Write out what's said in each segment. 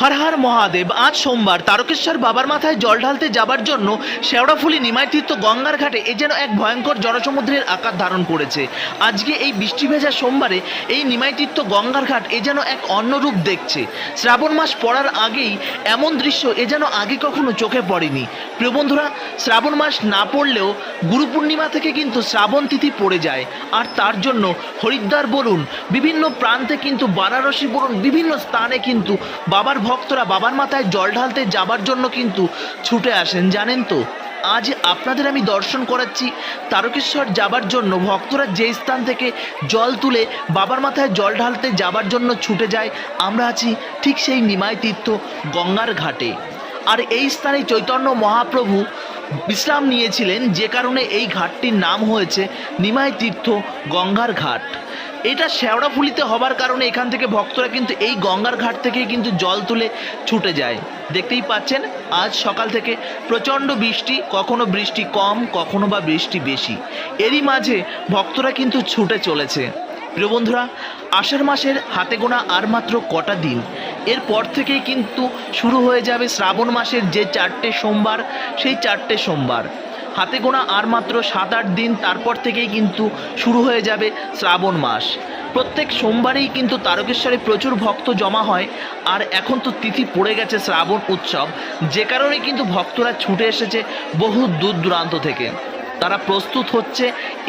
হর হর মহাদেব, আজ সোমবার তারকেশ্বর বাবার মাথায় জল ঢালতে যাবার জন্য শেওড়াফুলি নিমাইতীর্থ গঙ্গার ঘাটে এ যেন এক ভয়ঙ্কর জনসমুদ্রের আকার ধারণ করেছে। আজকে এই বৃষ্টি ভেজা সোমবারে এই নিমাইতীর্থ গঙ্গার ঘাট এ যেন এক অন্য রূপ দেখছে। শ্রাবণ মাস পড়ার আগেই এমন দৃশ্য এ যেন আগে কখনো চোখে পড়েনি। প্রিয় বন্ধুরা, শ্রাবণ মাস না পড়লেও গুরু পূর্ণিমা থেকে কিন্তু শ্রাবণ তিথি পড়ে যায়। আর তার জন্য হরিদ্বার বলুন, বিভিন্ন প্রান্তে কিন্তু বারাণসী বলুন, বিভিন্ন স্থানে কিন্তু বাবার ভক্তরা বাবার মাথায় জল ঢালতে যাবার জন্য কিন্তু ছুটে আসেন, জানেন তো? আজ আপনাদের আমি দর্শন করাচ্ছি তারকেশ্বর যাবার জন্য। ভক্তরা যে স্থান থেকে জল তুলে বাবার মাথায় জল ঢালতে যাবার জন্য ছুটে যায়, আমরা আছি ঠিক সেই নিমাই তীর্থ গঙ্গার ঘাটে। আর এই স্থানে চৈতন্য মহাপ্রভু বিশ্রাম নিয়েছিলেন, যে কারণে এই ঘাটটির নাম হয়েছে নিমাই তীর্থ গঙ্গার ঘাট। এটা শেওড়াফুলিতে হবার কারণে এখান থেকে ভক্তরা কিন্তু এই গঙ্গার ঘাট থেকেই কিন্তু জল তুলে ছুটে যায়। দেখতেই পাচ্ছেন, আজ সকাল থেকে প্রচণ্ড বৃষ্টি, কখনো বৃষ্টি কম, কখনো বা বৃষ্টি বেশি। এরই মাঝে ভক্তরা কিন্তু ছুটে চলেছে। প্রিয় বন্ধুরা, আষাঢ় মাসের হাতে গোনা আর মাত্র কটা দিন। এরপর থেকেই কিন্তু শুরু হয়ে যাবে শ্রাবণ মাসের যে চারটে সোমবার, সেই চারটে সোমবার। হাতে গোনা আর মাত্র সাত আট দিন তারপর থেকেই কিন্তু শুরু হয়ে যাবে শ্রাবণ মাস। প্রত্যেক সোমবারেই কিন্তু তারকেশ্বরে প্রচুর ভক্ত জমা হয়, আর এখন তো তিথি পড়ে গেছে শ্রাবণ উৎসব, যে কারণে কিন্তু ভক্তরা ছুটে এসেছে বহু দূর দূরান্ত থেকে। তারা প্রস্তুত হচ্ছে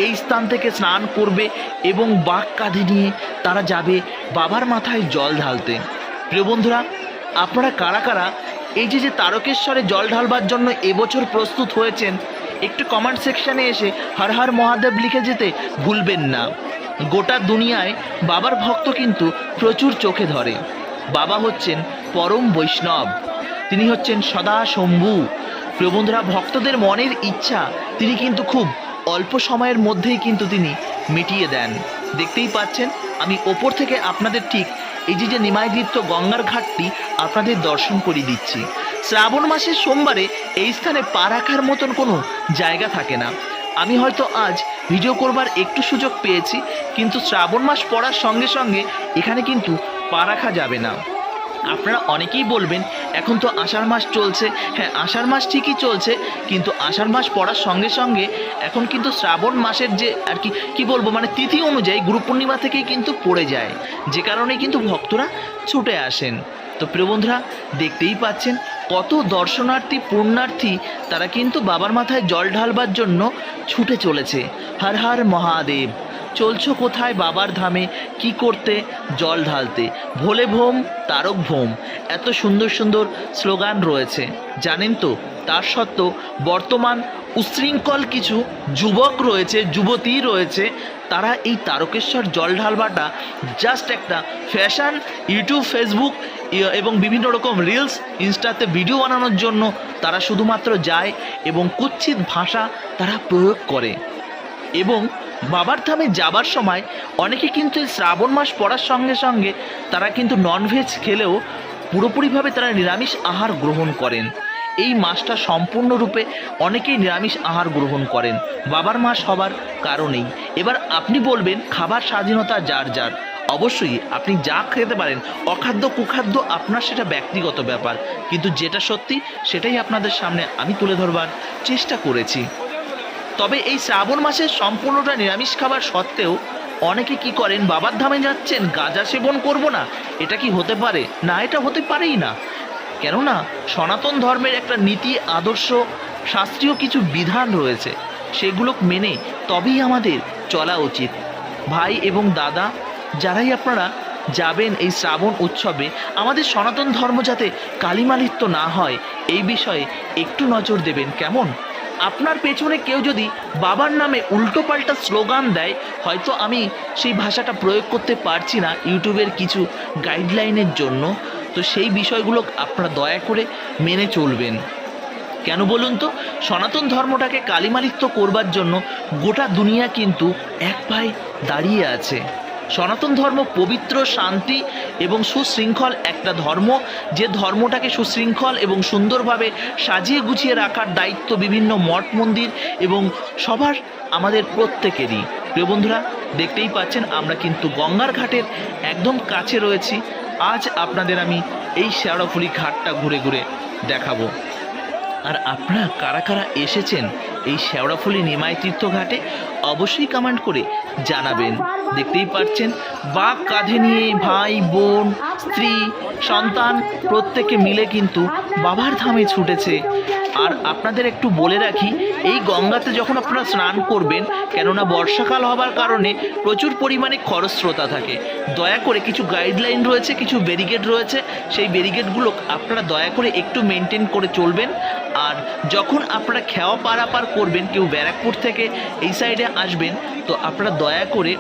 এই স্থান থেকে স্নান করবে এবং বাঘ কাঁধে নিয়ে তারা যাবে বাবার মাথায় জল ঢালতে। প্রিয় বন্ধুরা, আপনারা কারা কারা এই যে যে তারকেশ্বরে জল ঢালবার জন্য এবছর প্রস্তুত হয়েছেন একটু কমেন্ট সেকশানে এসে হর হর মহাদেব লিখে যেতে ভুলবেন না। গোটা দুনিয়ায় বাবার ভক্ত কিন্তু প্রচুর চোখে ধরে। বাবা হচ্ছেন পরম বৈষ্ণব, তিনি হচ্ছেন সদা শম্ভু। প্রিয় বন্ধুরা, ভক্তদের মনের ইচ্ছা, তিনি কিন্তু খুব অল্প সময়ের মধ্যেই কিন্তু তিনি মিটিয়ে দেন। দেখতেই পাচ্ছেন, আমি ওপর থেকে আপনাদের ঠিক এই যে যে নিমাইদীপ্ত গঙ্গার ঘাটটি আপনাদের দর্শন করিয়ে দিচ্ছি। শ্রাবণ মাসের সোমবারে এই স্থানে পা রাখার মতন কোনো জায়গা থাকে না। আমি হয়তো আজ ভিডিও করবার একটু সুযোগ পেয়েছি, কিন্তু শ্রাবণ মাস পড়ার সঙ্গে সঙ্গে এখানে কিন্তু পা রাখা যাবে না। আপনারা অনেকেই বলবেন, এখন তো আষাঢ় মাস চলছে। হ্যাঁ আষাঢ় মাস ঠিকই চলছে, কিন্তু আষাঢ় মাস পড়ার সঙ্গে সঙ্গে এখন কিন্তু শ্রাবণ মাসের যে আর কি কি বলব মানে তিথি অনুযায়ী গুরু পূর্ণিমা থেকেই কিন্তু পড়ে যায়। যে কারণে কিন্তু ভক্তরা ছুটে আসেন। তো প্রিয় বন্ধুরা, দেখতেই পাচ্ছেন কত দর্শনার্থী, পুণ্যার্থী, তারা কিন্তু বাবার মাথায় জল ঢালবার জন্য ছুটে চলেছে। হর হর মহাদেব। চলছো কোথায় বাবার ধামে? কি করতে? জল ঢালতে। ভোলে ভোম, তারক ভোম। এত সুন্দর সুন্দর স্লোগান রয়েছে। জানেন তো, তার সত্ত্বেও বর্তমান উশৃঙ্খল কিছু যুবক রয়েছে, যুবতী রয়েছে। তারা এই তারকেশ্বর জল ঢালবাটা জাস্ট একটা ফ্যাশন ইউটিউব ফেসবুক এবং বিভিন্ন রকম রিলস ইনস্টাতে ভিডিও বানানোর জন্য তারা শুধুমাত্র যায় এবং কুৎসিত ভাষা তারা প্রয়োগ করে। এবং বাবার ধামে যাবার সময় অনেকে কিন্তু এই শ্রাবণ মাস পড়ার সঙ্গে সঙ্গে তারা কিন্তু ননভেজ খেলেও পুরোপুরিভাবে তারা নিরামিষ আহার গ্রহণ করেন। এই মাসটা সম্পূর্ণরূপে অনেকেই নিরামিষ আহার গ্রহণ করেন। বাবার মাস হবার কারণেই। এবার আপনি বলবেন, খাবার স্বাধীনতা যার যার? অবশ্যই আপনি যা খেতে পারেন, অখাদ্য কুখাদ্য আপনার সেটা ব্যক্তিগত ব্যাপার। কিন্তু যেটা সত্যি, সেটাই আপনাদের সামনে আমি তুলে ধরবার চেষ্টা করেছি। তবে এই শ্রাবণ মাসের সম্পূর্ণটা নিরামিষ খাবার সত্ত্বেও অনেকে কি করেন, বাবার ধামে যাচ্ছেন, গাঁজা সেবন করব না, এটা কি হতে পারে? না, এটা হতে পারেই না। কেননা সনাতন ধর্মের একটা নীতি, আদর্শ, শাস্ত্রীয় কিছু বিধান রয়েছে, সেগুলো মেনে তবেই আমাদের চলা উচিত। ভাই এবং দাদা, যারাই আপনারা যাবেন এই শ্রাবণ উৎসবে, আমাদের সনাতন ধর্ম যাতে কালিমালিত্য না হয়, এই বিষয়ে একটু নজর দেবেন, কেমন? আপনার পেছনে কেউ যদি বাবার নামে উল্টোপাল্টা স্লোগান দেয়, হয়তো আমি সেই ভাষাটা প্রয়োগ করতে পারছি না ইউটিউবের কিছু গাইডলাইনের জন্য। তো সেই বিষয়গুলো আপনারা দয়া করে মেনে চলবেন। কেন বলুন তো? সনাতন ধর্মটাকে কালিমালিত্য করবার জন্য গোটা দুনিয়া কিন্তু এক পায়ে দাঁড়িয়ে আছে। সনাতন ধর্ম পবিত্র, শান্তি এবং সুশৃঙ্খল একটা ধর্ম। যে ধর্মটাকে সুশৃঙ্খল এবং সুন্দরভাবে সাজিয়ে গুছিয়ে রাখার দায়িত্ব বিভিন্ন মঠ, মন্দির এবং সবার, আমাদের প্রত্যেকেরই। প্রিয় বন্ধুরা, দেখতেই পাচ্ছেন, আমরা কিন্তু গঙ্গার ঘাটের একদম কাছে রয়েছি। আজ আপনাদের আমি এই শেওড়াফুলি ঘাটটা ঘুরে ঘুরে দেখাবো। আর আপনারা কারা কারা এসেছেন এই শেওড়াফুলি নিমাই তীর্থ ঘাটে অবশ্যই কমেন্ট করে জানাবেন। দেখতেই পাচ্ছেন বাঘ কাঁধে নিয়ে ভাই, বোন, স্ত্রী, সন্তান প্রত্যেকে মিলে কিন্তু বাবার ধামে ছুটেছে। আর আপনাদের একটু বলে রাখি, এই গঙ্গাতে যখন আপনারা স্নান করবেন, কেননা বর্ষাকাল হবার কারণে প্রচুর পরিমাণে খরস্রোতা থাকে। দয়া করে কিছু গাইডলাইন রয়েছে, কিছু ব্যারিকেড রয়েছে, সেই ব্যারিকেডগুলো আপনারা দয়া করে একটু মেনটেন করে চলবেন। আর যখন আপনারা খেওয়া পারাপার করবেন, কেউ ব্যারাকপুর থেকে এই সাইডে আসবেন, তো আপনারা দয়া করে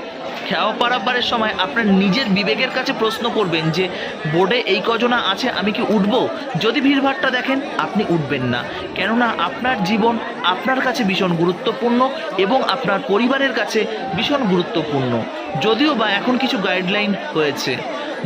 খেওয়া পারাপারের সময় আপনার নিজের বিবেকের কাছে প্রশ্ন করবেন যে, বোর্ডে এই কজনা আছে, আমি কি উঠবো? যদি ভিড়ভাড়টা দেখেন, আপনি উঠবেন না। কেননা আপনার জীবন আপনার কাছে ভীষণ গুরুত্বপূর্ণ এবং আপনার পরিবারের কাছে ভীষণ গুরুত্বপূর্ণ। যদিও বা এখন কিছু গাইডলাইন হয়েছে।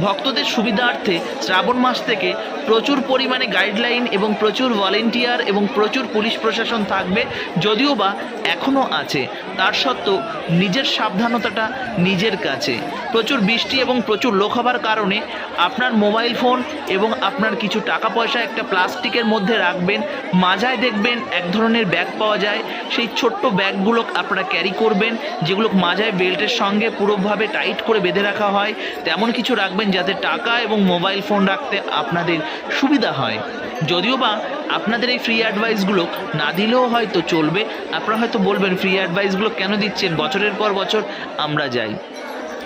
ভক্তদের সুবিধার্থে শ্রাবণ মাস থেকে প্রচুর পরিমাণে গাইডলাইন এবং প্রচুর ভলেন্টিয়ার এবং প্রচুর পুলিশ প্রশাসন থাকবে, যদিও বা এখনও আছে। তার সত্ত্বেও নিজের সাবধানতাটা নিজের কাছে। প্রচুর বৃষ্টি এবং প্রচুর লোক হবার কারণে আপনার মোবাইল ফোন এবং আপনার কিছু টাকা পয়সা একটা প্লাস্টিকের মধ্যে রাখবেন, মাজায় দেখবেন এক ধরনের ব্যাগ পাওয়া যায়। সেই ছোট্ট ব্যাগগুলো আপনারা ক্যারি করবেন, যেগুলো মাজায় বেল্টের সঙ্গে পুরোভাবে টাইট করে বেঁধে রাখা হয়। তেমন কিছু রাখবেন যাতে টাকা এবং মোবাইল ফোন রাখতে আপনাদের সুবিধা হয়। যদিও বা আপনাদের এই ফ্রি অ্যাডভাইসগুলো না দিলেও হয়তো চলবে, আপনারা হয়তো বলবেন ফ্রি অ্যাডভাইসগুলো কেন দিচ্ছেন? বছরের পর বছর আমরা যাই।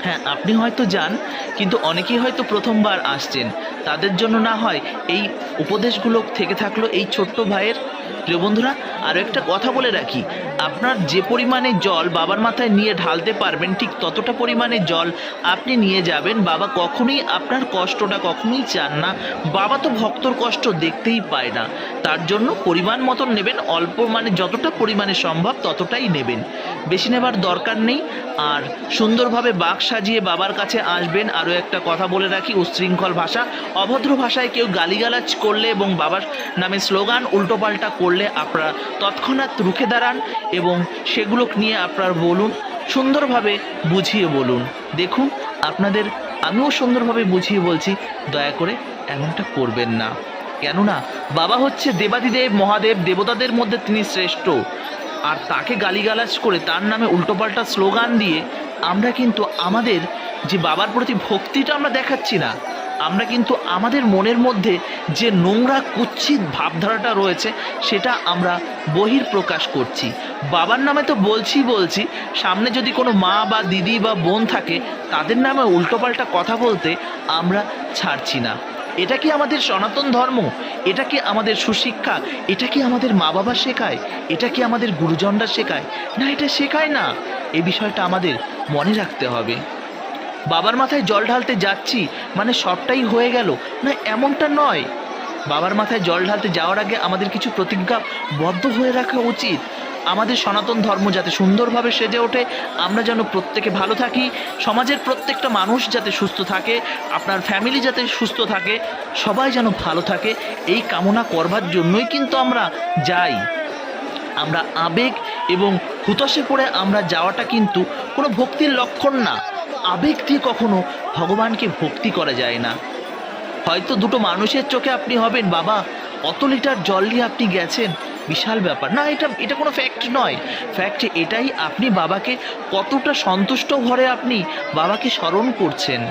হ্যাঁ আপনি হয়তো যান, কিন্তু অনেকেই হয়তো প্রথমবার আসছেন। তাদের জন্য না হয় এই উপদেশগুলো থেকে থাকল এই ছোট্ট ভাইয়ের। প্রিয় বন্ধুরা আরও একটা কথা বলে রাখি। আপনার যে পরিমাণে জল বাবার মাথায় নিয়ে ঢালতে পারবেন, ঠিক ততটা পরিমাণে জল আপনি নিয়ে যাবেন। বাবা কখনোই আপনার কষ্টটা কখনোই চান না। বাবা তো ভক্তর কষ্ট দেখতেই পায় না। তার জন্য পরিমাণ মতন নেবেন, অল্প মানে যতটা পরিমাণে সম্ভব ততটাই নেবেন। বেশি নেবার দরকার নেই। আর সুন্দরভাবে বাঘ সাজিয়ে বাবার কাছে আসবেন। আরও একটা কথা বলে রাখি, উচ্ছৃঙ্খল ভাষা। অভদ্র ভাষায় কেউ গালিগালাজ করলে এবং বাবার নামে স্লোগান উল্টোপাল্টা করলে আপনারা তৎক্ষণাৎ রুখে দাঁড়ান। এবং সেগুলো নিয়ে আপনার বলুন, সুন্দরভাবে বুঝিয়ে বলুন। দেখুন, আপনাদের আমিও সুন্দরভাবে বুঝিয়ে বলছি, দয়া করে এমনটা করবেন না। কেননা, বাবা হচ্ছে দেবাদিদেব, মহাদেব, দেবতাদের মধ্যে তিনি শ্রেষ্ঠ। আর তাকে গালিগালাজ করে তার নামে উল্টোপাল্টা স্লোগান দিয়ে আমরা কিন্তু আমাদের যে বাবার প্রতি ভক্তিটা আমরা দেখাচ্ছি না আমরা কিন্তু আমাদের মনের মধ্যে যে নোংরা কুচ্ছিত ভাবধারাটা রয়েছে, সেটা আমরা বহির প্রকাশ করছি। বাবার নামে তো বলছি বলছি, সামনে যদি কোনো মা বা দিদি বা বোন থাকে, তাদের নামে উল্টোপাল্টা কথা বলতে আমরা ছাড়ছি না। এটা কি আমাদের সনাতন ধর্ম? এটা কি আমাদের সুশিক্ষা? এটা কি আমাদের মা বাবা শেখায়? এটা কি আমাদের গুরুজনরা শেখায়? না, এটা শেখায় না। এ বিষয়টা আমাদের মনে রাখতে হবে। বাবার মাথায় জল ঢালতে যাচ্ছি মানে সবটাই হয়ে গেল। না, এমনটা নয়। বাবার মাথায় জল ঢালতে যাওয়ার আগে আমাদের কিছু প্রতিজ্ঞা বদ্ধ হয়ে রাখা উচিত। আমাদের সনাতন ধর্ম যাতে সুন্দরভাবে সেজে ওঠে, আমরা যেন প্রত্যেকে ভালো থাকি, সমাজের প্রত্যেকটা মানুষ যাতে সুস্থ থাকে, আপনার ফ্যামিলি যাতে সুস্থ থাকে, সবাই যেন ভালো থাকে, এই কামনা করবার জন্যই কিন্তু আমরা যাই। আমরা আবেগ এবং হুতসে পড়ে আমরা যাওয়াটা কিন্তু কোনো ভক্তির লক্ষণ না। আবেগ দিয়ে কখনো ভগবানকে ভক্তি করা যায় না। হয়তো দুটো মানুষের চোখে আপনি হবেন, বাবা অত লিটার জল নিয়ে আপনি গেছেন? বিশাল ব্যাপার। না, এটা এটা কোনো ফ্যাক্ট নয়। ফ্যাক্ট এটাই আপনি বাবাকে কতটা সন্তুষ্ট ভরে আপনি বাবাকে স্মরণ করছেন।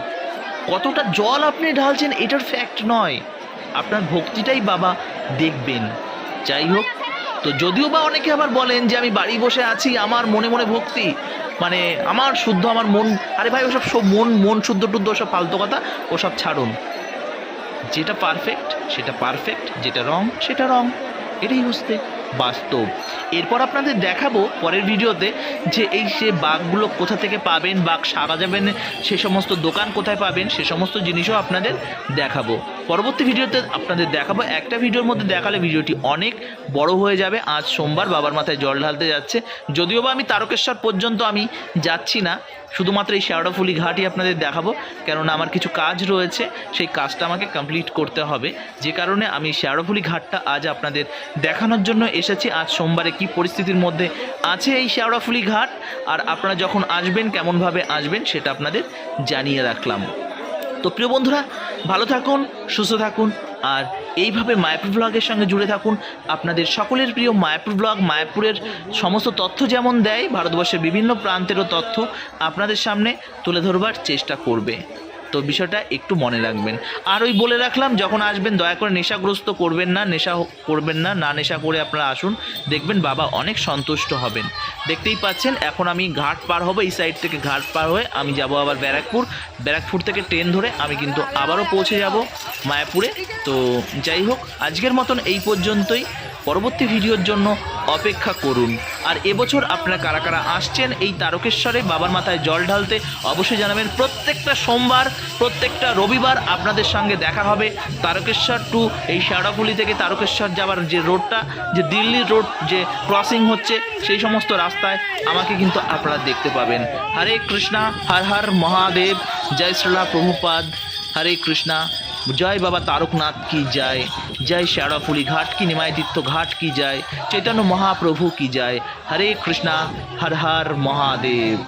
কতটা জল আপনি ঢালছেন, এটার ফ্যাক্ট নয়। আপনার ভক্তিটাই বাবা দেখবেন। যাই হোক, তো যদিও বা অনেকে আবার বলেন যে আমি বাড়ি বসে আছি, আমার মনে মনে ভক্তি। মানে আমার শুদ্ধ, আমার মন, আরে ভাই, ওসব সব মন মন শুদ্ধ টুদ্ধ, ওসব ফালতু কথা, ওসব ছাড়ুন। যেটা পারফেক্ট সেটা পারফেক্ট যেটা রং সেটা রং এটাই হচ্ছে বাস্তব। এরপর আপনাদের দেখাবো পরের ভিডিওতে যে এই সে বাঘগুলো কোথা থেকে পাবেন, বাঘ সারা যাবেন, সে সমস্ত দোকান কোথায় পাবেন, সে সমস্ত জিনিসও আপনাদের দেখাবো। পরবর্তী ভিডিওতে আপনাদের দেখাবো। একটা ভিডিওর মধ্যে দেখালে ভিডিওটি অনেক বড় হয়ে যাবে। আজ সোমবার বাবার মাথায় জল ঢালতে যাচ্ছে। যদিও বা আমি তারকেশ্বর পর্যন্ত আমি যাচ্ছি না, শুধুমাত্র এই শেওড়াফুলি ঘাটই আপনাদের দেখাবো। কেননা আমার কিছু কাজ রয়েছে, সেই কাজটা আমাকে কমপ্লিট করতে হবে। যে কারণে আমি শেওড়াফুলি ঘাটটা আজ আপনাদের দেখানোর জন্য এসেছি, আজ সোমবারে কি পরিস্থিতির মধ্যে আছে এই শেওড়াফুলি ঘাট? আর আপনারা যখন আসবেন, কেমনভাবে আসবেন সেটা আপনাদের জানিয়ে রাখলাম। তো প্রিয় বন্ধুরা, ভালো থাকুন, সুস্থ থাকুন, আর এইভাবে মায়াপুর ব্লগের সঙ্গে জুড়ে থাকুন। আপনাদের সকলের প্রিয় মায়াপুর ব্লগ, মায়াপুরের সমস্ত তথ্য যেমন দেয়, ভারতবর্ষের বিভিন্ন প্রান্তেরও তথ্য আপনাদের সামনে তুলে ধরবার চেষ্টা করবে। তো বিষয়টা একটু মনে রাখবেন। আর ওই বলে রাখলাম, যখন আসবেন, দয়া করে নেশাগ্রস্ত করবেন না, নেশা করবেন না না নেশা করে আপনারা আসুন, দেখবেন বাবা অনেক সন্তুষ্ট হবেন। দেখতেই পাচ্ছেন, এখন আমি ঘাট পার হব, এই সাইড থেকে ঘাট পার হয়ে আমি যাব আবার ব্যারাকপুর। ব্যারাকপুর থেকে ট্রেন ধরে আমি কিন্তু আবারও পৌঁছে যাব মায়াপুরে। তো যাই হোক, আজকের মতন এই পর্যন্তই। পরবর্তী ভিডিওর জন্য অপেক্ষা করুন। আর এবছর আপনারা কারা কারা আসছেন এই তারকেশ্বরে, বাবার মাথায় জল ঢালতে অবশ্যই জানাবেন। প্রত্যেকটা সোমবার প্রত্যেকটা রবিবার আপনাদের সঙ্গে দেখা হবে তারকেশ্বর টু এই শেওড়াফুলি থেকে তারকেশ্বর যাওয়ার যে রোডটা, যে দিল্লির রোড যে ক্রসিং হচ্ছে, সেই সমস্ত রাস্তায় আমাকে কিন্তু আপনারা দেখতে পাবেন। হরে কৃষ্ণা, হর হর মহাদেব, জয় শ্রীলা প্রভুপাদ। হরে কৃষ্ণা, জয় বাবা তারকনাথ কি যায় জয় শ্যাওড়াফুলি ঘাট কি নিমায়তীর্থ ঘাট কি যায় চৈতন্য মহাপ্রভু কি যায় হরে কৃষ্ণা, হর হর মহাদেব।